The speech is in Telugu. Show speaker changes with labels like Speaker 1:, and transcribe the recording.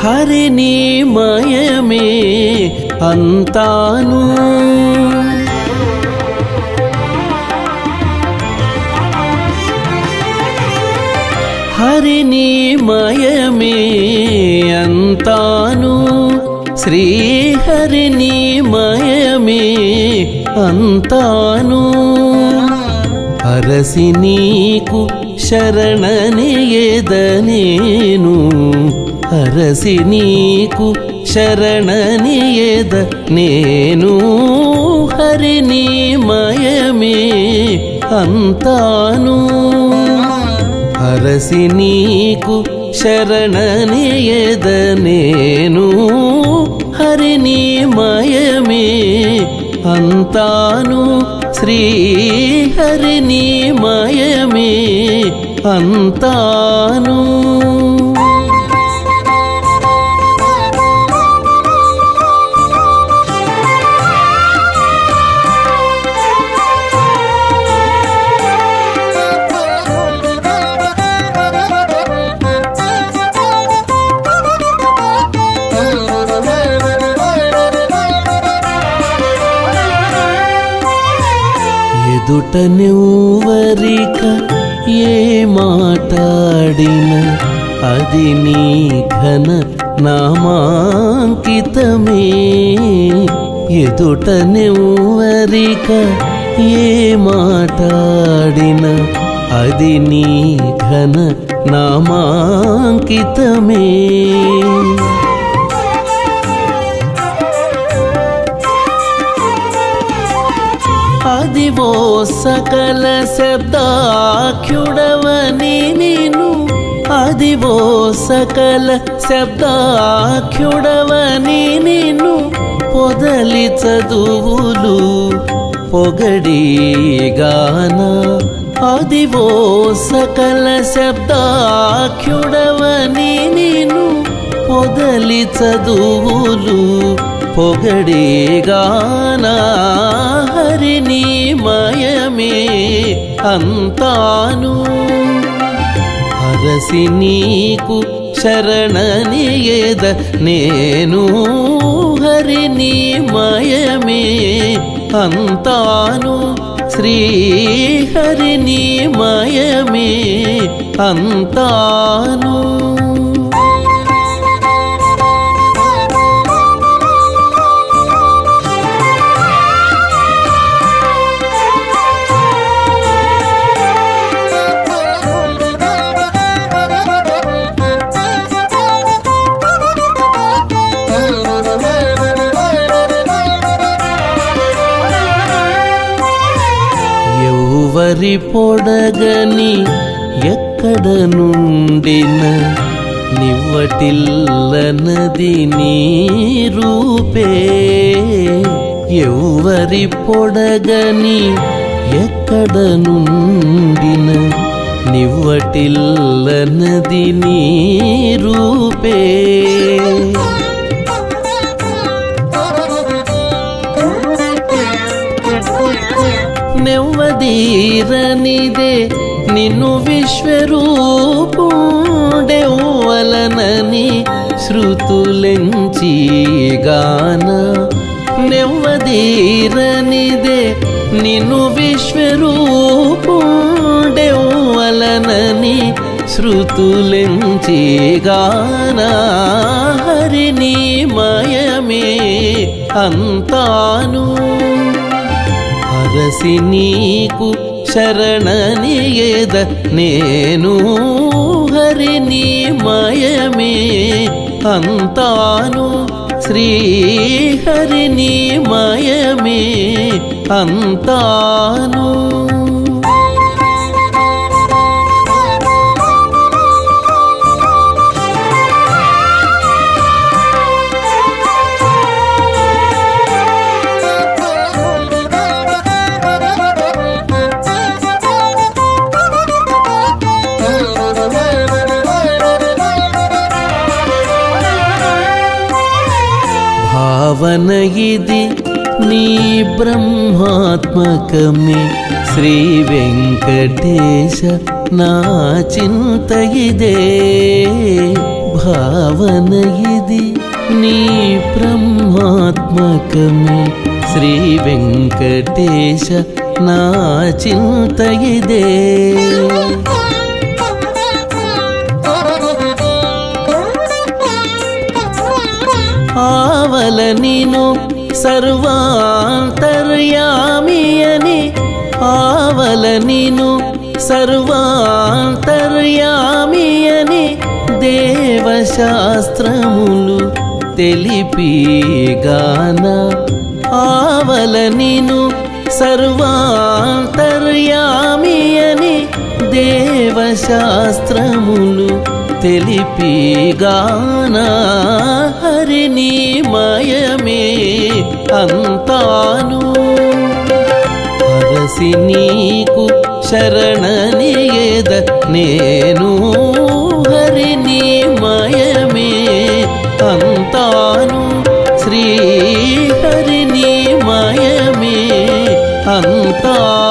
Speaker 1: హరిని మయమే అంతాను. హరిని మయమే అంతాను. శ్రీహరిని మయమే అంతాను. అరసి నీకు శరణనియదనేను అరసి నీకు శరణనియద నేను హరిని మయమే అంతాను. అరసి నీకు శరణనియద నేను హరిని మయమే అంతాను. శ్రీహరిని మయమే అంతాను. ఎదుట ఏ మాట్లాడిన అది నీ ఘన నామాంకితమే. ఎదుట ఏ మాట్లాడిన అది నీ ఘన నామాంకితమే. అదివో సకల శబ్దాఖ్యుడవని నేను. అదివో సకల శబ్దాఖ్యుడవని నేను. పొదలి చదువులు పొగడిగాన అదివో సకల శబ్దాఖ్యుడవని నేను. పొదలి చదువులు పొగడేగానా? హరిని మయమే అంతాను. హరసి నీకు శరణని శరణనియద నేను? హరిని మయమే అంతాను. శ్రీహరిని మయమే అంతాను. పొడగని ఎక్కడ నుండిన నివ్వటిల్లనది నీ రూపే. ఎవ్వరి పొడగని ఎక్కడ నుండిన నివ్వటిల్లనది నీ రూపే. నెవ్వదీరనిదే నిన్ను విశ్వరూపుండెవ్వలనని శృతులెంచి గాన నెవ్వదీరనిదే నిన్ను విశ్వరూపుండెవ్వలనని శృతులెంచి గాన హరిని మయమే అంతాను. అరసి నీకు శరణనియేద నేను హరిని మయమే అంతాను శ్రీ హరిని మయమే అంతాను. ఇది నీ బ్రహ్మాత్మకమే. శ్రీ వెంకటేశ నా చింత ఇదే. భావన ఇది నీ బ్రహ్మాత్మకమే. శ్రీ వెంకటేశ నా చింత ఇదే. ఆ నీను సర్వాంతర్యామి అని ఆవల నీను సర్వాంతర్యామియని దేవశాస్త్రములు తెలిపిగాన ఆవల నీను సర్వాంతర్యామియని దేవశాస్త్రములు తెలిపి తెలిపిగానా హరిని మయమే అంతాను. హరసి నీకు శరణని శరణనియేద నేను? హరిని మయమే అంతాను. శ్రీ హరిని మయమే అంతా